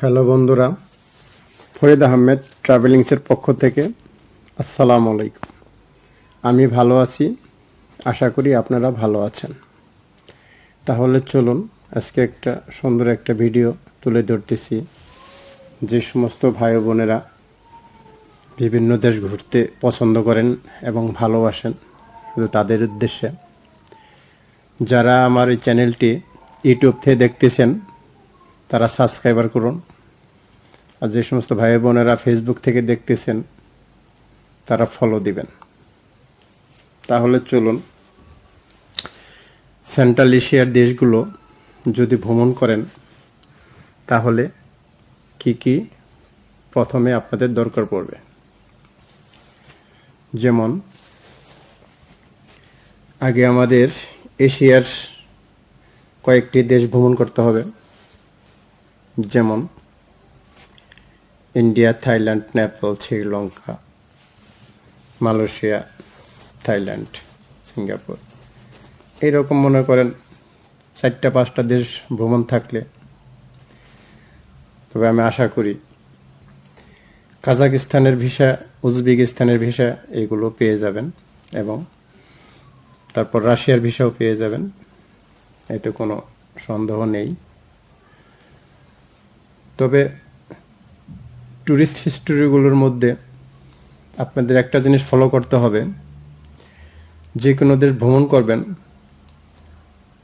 Hello বন্ধুরা, ফরিদ আহমেদ ট্রাভেলিংসের পক্ষ থেকে আসসালামু আলাইকুম। আমি ভালো আছি, আশা করি আপনারা ভালো আছেন। তাহলে চলুন, আজকে একটা সুন্দর একটা ভিডিও তুলে ধরতেছি। যে সমস্ত ভাই বোনেরা বিভিন্ন দেশ ঘুরতে পছন্দ করেন এবং ভালোবাসেন শুধু তাদের উদ্দেশ্যে, যারা আমার এই চ্যানেলটি ইউটিউব থেকে দেখতেছেন তারা সাবস্ক্রাইবার করুন। আর যে সমস্ত ভাই বোনেরা ফেসবুক থেকে দেখতেছেন, তারা ফলো দিবেন। তাহলে চলুন সেন্ট্রাল এশিয়ার দেশগুলো যদি ভ্রমণ করেন, তাহলে কি কি প্রথমে আপনাদের দরকার পড়বে? যেমন, আগে আমাদের এশিয়ার কয়েকটি দেশ ভ্রমণ করতে হবে। যেমন India, Thailand, Nepal, Sri Lanka, Malaysia, Thailand, Singapore. এইরকম মনে করেন চারটা, পাঁচটা দেশ ভ্রমণ থাকলে। তবে আমি আশা করি কাজাকিস্তানের ভিসা, উজবেকিস্তানের ভিসা এগুলো পেয়ে যাবেন এবং তারপর রাশিয়ার ভিসাও পেয়ে যাবেন। এতে কোনো সন্দেহ নেই। তবে ট্যুরিস্ট হিস্টোরিগুলোর মধ্যে আপনাদের একটা জিনিস ফলো করতে হবে। যে কোনো দেশ ভ্রমণ করবেন,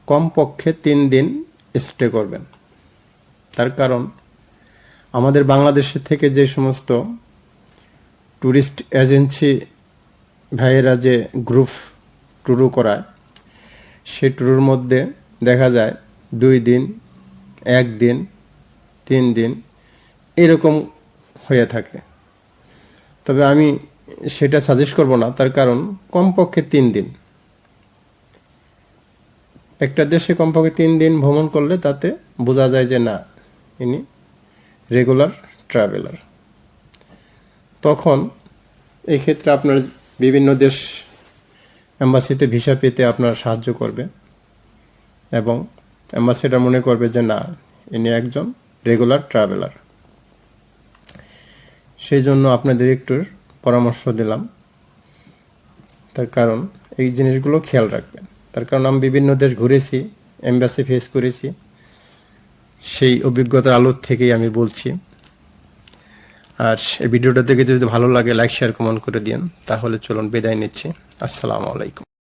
কমপক্ষে তিন দিন স্টে করবেন। তার কারণ, আমাদের বাংলাদেশের থেকে যে সমস্ত ট্যুরিস্ট এজেন্সি ভাইয়েরা যে গ্রুপ ট্যুরও করায়, সেই ট্যুরের মধ্যে দেখা যায় দুই দিন, এক দিন তিন দিন এরকম হয়ে থাকে। তবে আমি সেটা সাজেস্ট করব না, তার কারণ কমপক্ষে তিন দিন। একটা দেশে কমপক্ষে তিন দিন ভ্রমণ করলে তাতে বোঝা যায় যে না, ইনি রেগুলার ট্রাভেলার তখন এই ক্ষেত্রে আপনার বিভিন্ন দেশ অ্যাম্বাসিতে ভিসা পেতে আপনার সাহায্য করবে এবং অ্যাম্বাসিডার মনে করবে যে না, ইনি একজন রেগুলার ট্রাভেলার সেই জন্য আপনাদের একটু পরামর্শ দিলাম। তার কারণ, এই জিনিসগুলো খেয়াল রাখবেন। তার কারণ আমি বিভিন্ন দেশ ঘুরেছি এম্বাসি ফেস করেছি। সেই অভিজ্ঞতার আলোর থেকেই আমি বলছি। আর এই ভিডিওটা থেকে যদি ভালো লাগে লাইক শেয়ার কমেন্ট করে দিন তাহলে চলুন বিদায় নিচ্ছি। আসসালামু আলাইকুম।